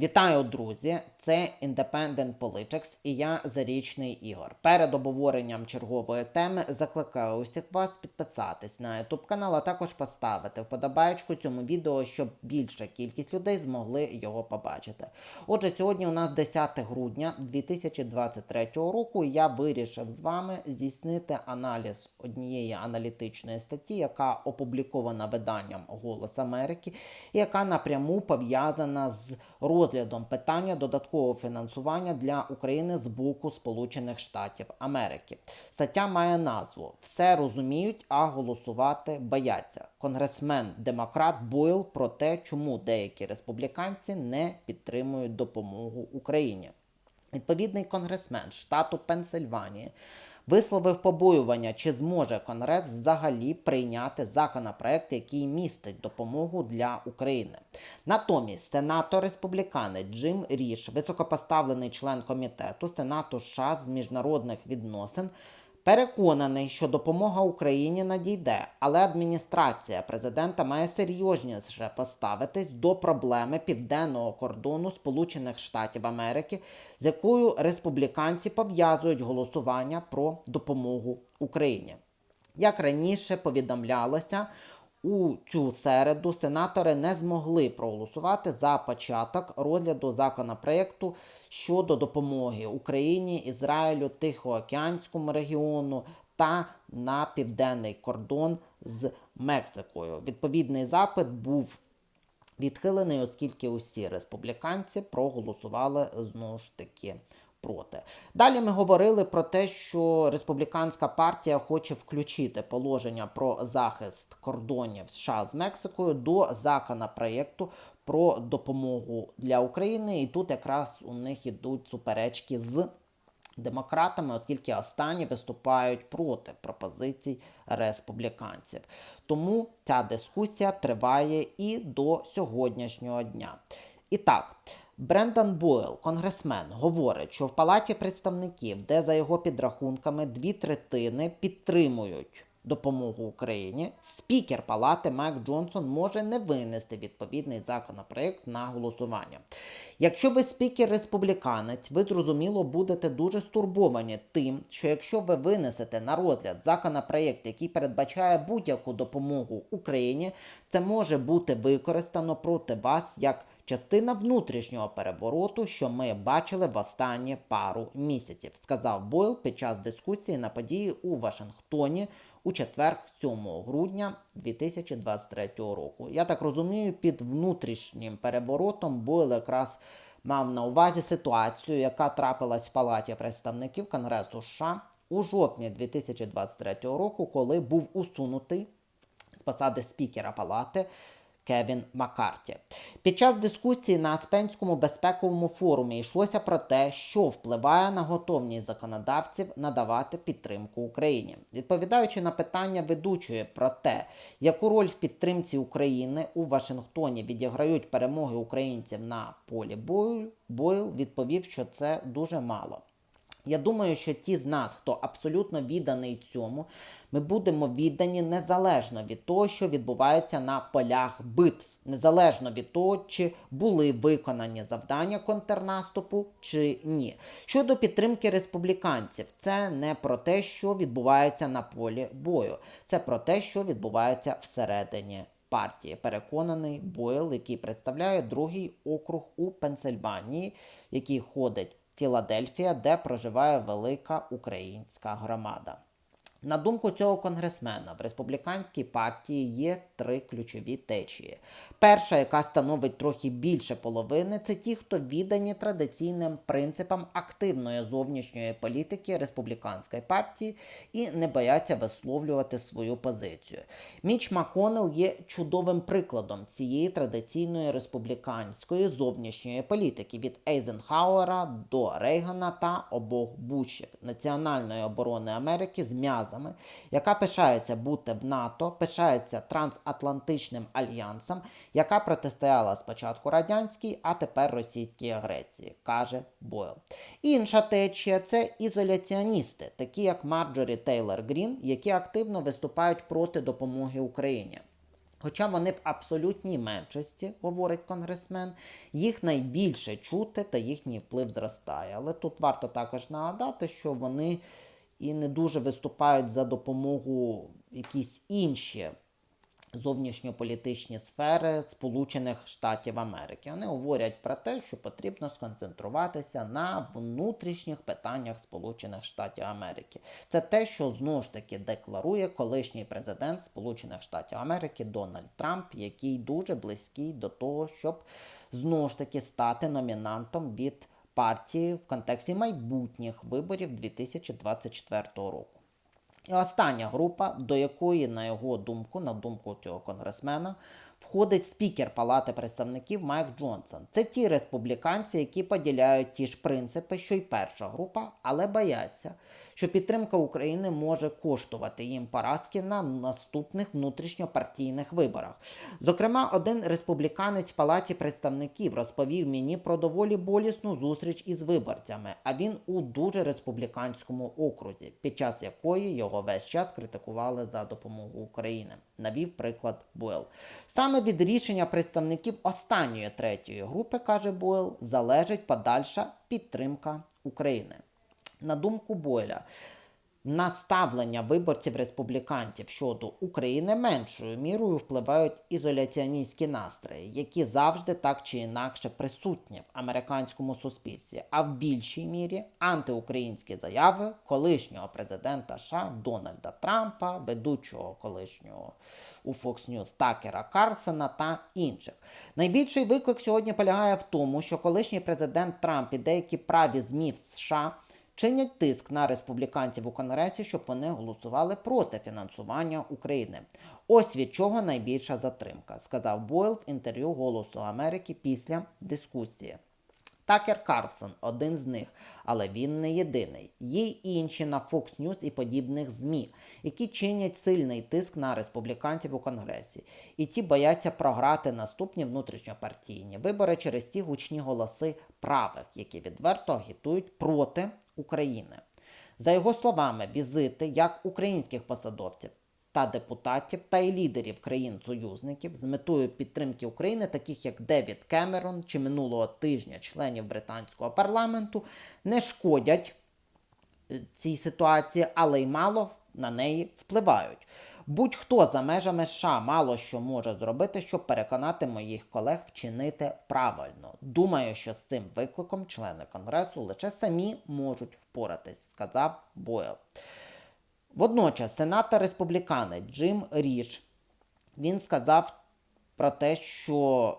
Вітаю, друзі! Це Independent Politics і я Зарічний Ігор. Перед обговоренням чергової теми закликаю усіх вас підписатись на YouTube канал, а також поставити вподобайку цьому відео, щоб більша кількість людей змогли його побачити. Отже, сьогодні у нас 10 грудня 2023 року. Я вирішив з вами здійснити аналіз однієї аналітичної статті, яка опублікована виданням Голос Америки, і яка напряму пов'язана з розглядом питання додаткового фінансування для України з боку Сполучених Штатів Америки. Стаття має назву Все розуміють, а голосувати бояться. Конгресмен демократ Бойл про те, чому деякі республіканці не підтримують допомогу Україні. Відповідний конгресмен штату Пенсильванії висловив побоювання, чи зможе Конгрес взагалі прийняти законопроект, який містить допомогу для України. Натомість сенатор республіканець Джим Ріш, високопоставлений член комітету Сенату США з міжнародних відносин. Переконаний, що допомога Україні надійде, але адміністрація президента має серйозніше поставитись до проблеми південного кордону Сполучених Штатів Америки, з якою республіканці пов'язують голосування про допомогу Україні. Як раніше повідомлялося, у цю середу сенатори не змогли проголосувати за початок розгляду законопроекту щодо допомоги Україні, Ізраїлю, Тихоокеанському регіону та на південний кордон з Мексикою. Відповідний запит був відхилений, оскільки усі республіканці проголосували знову ж таки проти. Далі ми говорили про те, що республіканська партія хоче включити положення про захист кордонів США з Мексикою до законопроєкту про допомогу для України. І тут якраз у них ідуть суперечки з демократами, оскільки останні виступають проти пропозицій республіканців. Тому ця дискусія триває і до сьогоднішнього дня. І так. Брендан Бойл, конгресмен, говорить, що в Палаті представників, де за його підрахунками дві третини підтримують допомогу Україні, спікер Палати Майк Джонсон може не винести відповідний законопроект на голосування. Якщо ви спікер республіканець, ви зрозуміло будете дуже стурбовані тим, що якщо ви винесете на розгляд законопроект, який передбачає будь-яку допомогу Україні, це може бути використано проти вас як частина внутрішнього перевороту, що ми бачили в останні пару місяців, сказав Бойл під час дискусії на події у Вашингтоні у четвер, 7 грудня 2023 року. Я так розумію, під внутрішнім переворотом Бойл якраз мав на увазі ситуацію, яка трапилась в Палаті представників Конгресу США у жовтні 2023 року, коли був усунутий з посади спікера Палати. Кевін Маккарті. Під час дискусії на Аспенському безпековому форумі йшлося про те, що впливає на готовність законодавців надавати підтримку Україні. Відповідаючи на питання ведучої про те, яку роль в підтримці України у Вашингтоні відіграють перемоги українців на полі бою, Бойл відповів, що це дуже мало. Я думаю, що ті з нас, хто абсолютно відданий цьому, ми будемо віддані незалежно від того, що відбувається на полях битв, незалежно від того, чи були виконані завдання контрнаступу чи ні. Щодо підтримки республіканців, це не про те, що відбувається на полі бою, це про те, що відбувається всередині. Партії переконаний Бойл, який представляє другий округ у Пенсильванії, який ходить Філадельфія, де проживає велика українська громада. На думку цього конгресмена, в республіканській партії є три ключові течії. Перша, яка становить трохи більше половини, це ті, хто віддані традиційним принципам активної зовнішньої політики республіканської партії і не бояться висловлювати свою позицію. Міч Маконел є чудовим прикладом цієї традиційної республіканської зовнішньої політики від Ейзенхауера до Рейгана та обох Бушів національної оборони Америки з м'язами, яка пишається бути в НАТО, пишається трансатлантичним альянсом, яка протистояла спочатку радянській, а тепер російській агресії, каже Бойл. Інша течія це ізоляціоністи, такі як Марджорі Тейлор Грін, які активно виступають проти допомоги Україні. Хоча вони в абсолютній меншості, говорить конгресмен, їх найбільше чути та їхній вплив зростає. Але тут варто також нагадати, що вони і не дуже виступають за допомогу якісь інші зовнішньополітичні сфери Сполучених Штатів Америки. Вони говорять про те, що потрібно сконцентруватися на внутрішніх питаннях Сполучених Штатів Америки. Це те, що знову ж таки декларує колишній президент Сполучених Штатів Америки Дональд Трамп, який дуже близький до того, щоб знову ж таки стати номінантом від партії в контексті майбутніх виборів 2024 року. І остання група, до якої, на його думку, на думку цього конгресмена, входить спікер Палати представників Майк Джонсон. Це ті республіканці, які поділяють ті ж принципи, що й перша група, але бояться, що підтримка України може коштувати їм поразки на наступних внутрішньопартійних виборах. Зокрема, один республіканець в Палаті представників розповів мені про доволі болісну зустріч із виборцями, а він у дуже республіканському окрузі, під час якої його весь час критикували за допомогу України. Навів приклад Буел. Саме від рішення представників останньої третьої групи, каже Бойл, залежить подальша підтримка України. На думку Бойля, наставлення виборців республіканців щодо України меншою мірою впливають ізоляціоністські настрої, які завжди так чи інакше присутні в американському суспільстві, а в більшій мірі антиукраїнські заяви колишнього президента США Дональда Трампа, ведучого колишнього у Fox News Такера Карсона та інших. Найбільший виклик сьогодні полягає в тому, що колишній президент Трамп і деякі праві ЗМІ в США чинять тиск на республіканців у Конгресі, щоб вони голосували проти фінансування України. Ось від чого найбільша затримка, сказав Бойл в інтерв'ю Голосу Америки після дискусії. Такер Карлсон один з них, але він не єдиний. Є й інші на Fox News і подібних ЗМІ, які чинять сильний тиск на республіканців у Конгресі. І ті бояться програти наступні внутрішньопартійні вибори через ті гучні голоси правих, які відверто агітують проти України. За його словами, візити як українських посадовців та депутатів та й лідерів країн-союзників з метою підтримки України, таких як Девід Кемерон чи минулого тижня членів британського парламенту, не шкодять е, цій ситуації, але й мало на неї впливають. Будь-хто за межами США мало що може зробити, щоб переконати моїх колег вчинити правильно. Думаю, що з цим викликом члени конгресу лише самі можуть впоратись, сказав Бойл. Водночас сенатор республіканець Джим Річ він сказав про те, що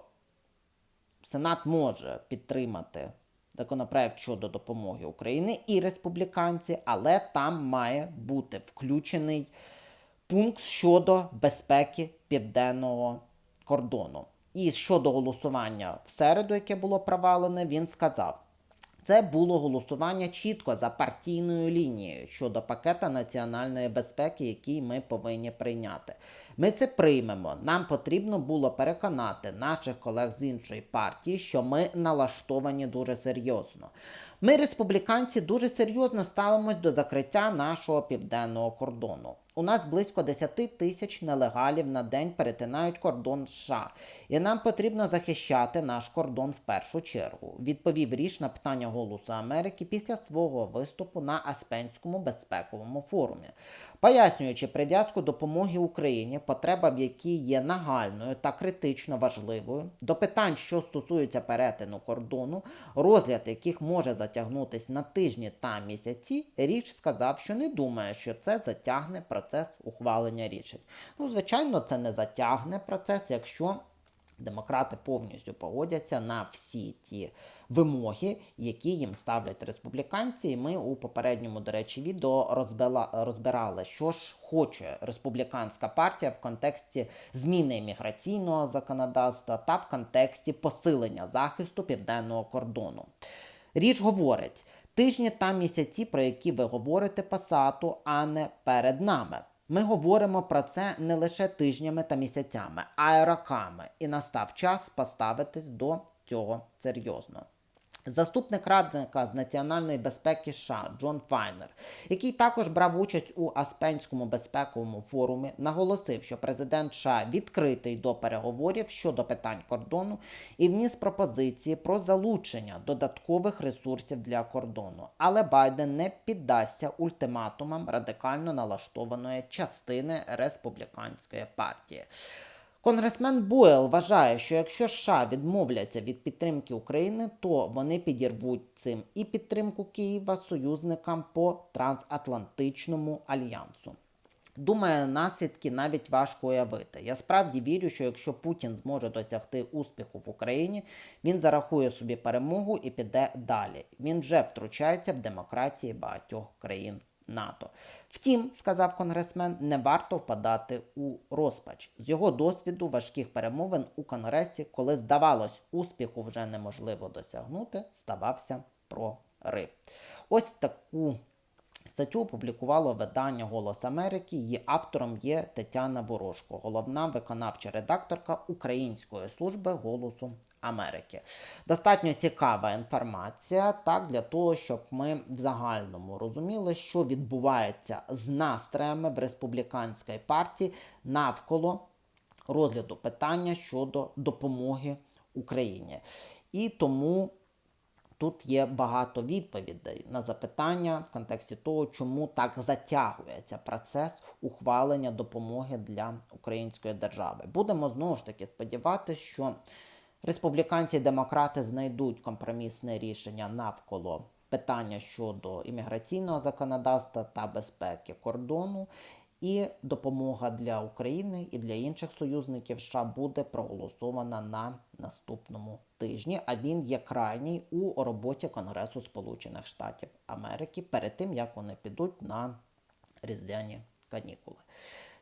Сенат може підтримати законопроект щодо допомоги Україні і республіканці, але там має бути включений пункт щодо безпеки південного кордону. І щодо голосування в середу, яке було провалене, він сказав. Це було голосування чітко за партійною лінією щодо пакета національної безпеки, який ми повинні прийняти. Ми це приймемо. Нам потрібно було переконати наших колег з іншої партії, що ми налаштовані дуже серйозно. Ми, республіканці, дуже серйозно ставимось до закриття нашого південного кордону. У нас близько 10 тисяч нелегалів на день перетинають кордон США, і нам потрібно захищати наш кордон в першу чергу. Відповів річ на питання Голосу Америки після свого виступу на Аспенському безпековому форумі, пояснюючи прив'язку допомоги Україні, потреба в якій є нагальною та критично важливою, до питань, що стосуються перетину кордону, розгляд яких може затягнутись на тижні та місяці, річ сказав, що не думає, що це затягне процес ухвалення рішень. Ну, звичайно, це не затягне процес, якщо демократи повністю погодяться на всі ті вимоги, які їм ставлять республіканці. І ми у попередньому, до речі, відео розбила, розбирали, що ж хоче республіканська партія в контексті зміни імміграційного законодавства та в контексті посилення захисту південного кордону. Річ говорить. Тижні та місяці, про які ви говорите пасату, а не перед нами. Ми говоримо про це не лише тижнями та місяцями, а й роками. І настав час поставитись до цього серйозно. Заступник радника з національної безпеки США Джон Файнер, який також брав участь у Аспенському безпековому форумі, наголосив, що президент США відкритий до переговорів щодо питань кордону і вніс пропозиції про залучення додаткових ресурсів для кордону. Але Байден не піддасться ультиматумам радикально налаштованої частини республіканської партії. Конгресмен Бойл вважає, що якщо США відмовляться від підтримки України, то вони підірвуть цим і підтримку Києва союзникам по трансатлантичному альянсу. Думаю, наслідки навіть важко уявити. Я справді вірю, що якщо Путін зможе досягти успіху в Україні, він зарахує собі перемогу і піде далі. Він вже втручається в демократії багатьох країн НАТО. Втім, сказав конгресмен, не варто впадати у розпач. З його досвіду важких перемовин у Конгресі, коли здавалось, успіху вже неможливо досягнути, ставався прорив. Ось таку статтю опублікувало видання Голос Америки. Її автором є Тетяна Ворожко, головна виконавча редакторка Української служби Голосу Америки. Достатньо цікава інформація, так, для того, щоб ми в загальному розуміли, що відбувається з настроями в республіканській партії навколо розгляду питання щодо допомоги Україні. І тому тут є багато відповідей на запитання в контексті того, чому так затягується процес ухвалення допомоги для української держави. Будемо знову ж таки сподіватися, що республіканці і демократи знайдуть компромісне рішення навколо питання щодо імміграційного законодавства та безпеки кордону. І допомога для України і для інших союзників США буде проголосована на наступному тижні. А він є крайній у роботі Конгресу Сполучених Штатів Америки перед тим як вони підуть на різдвяні канікули.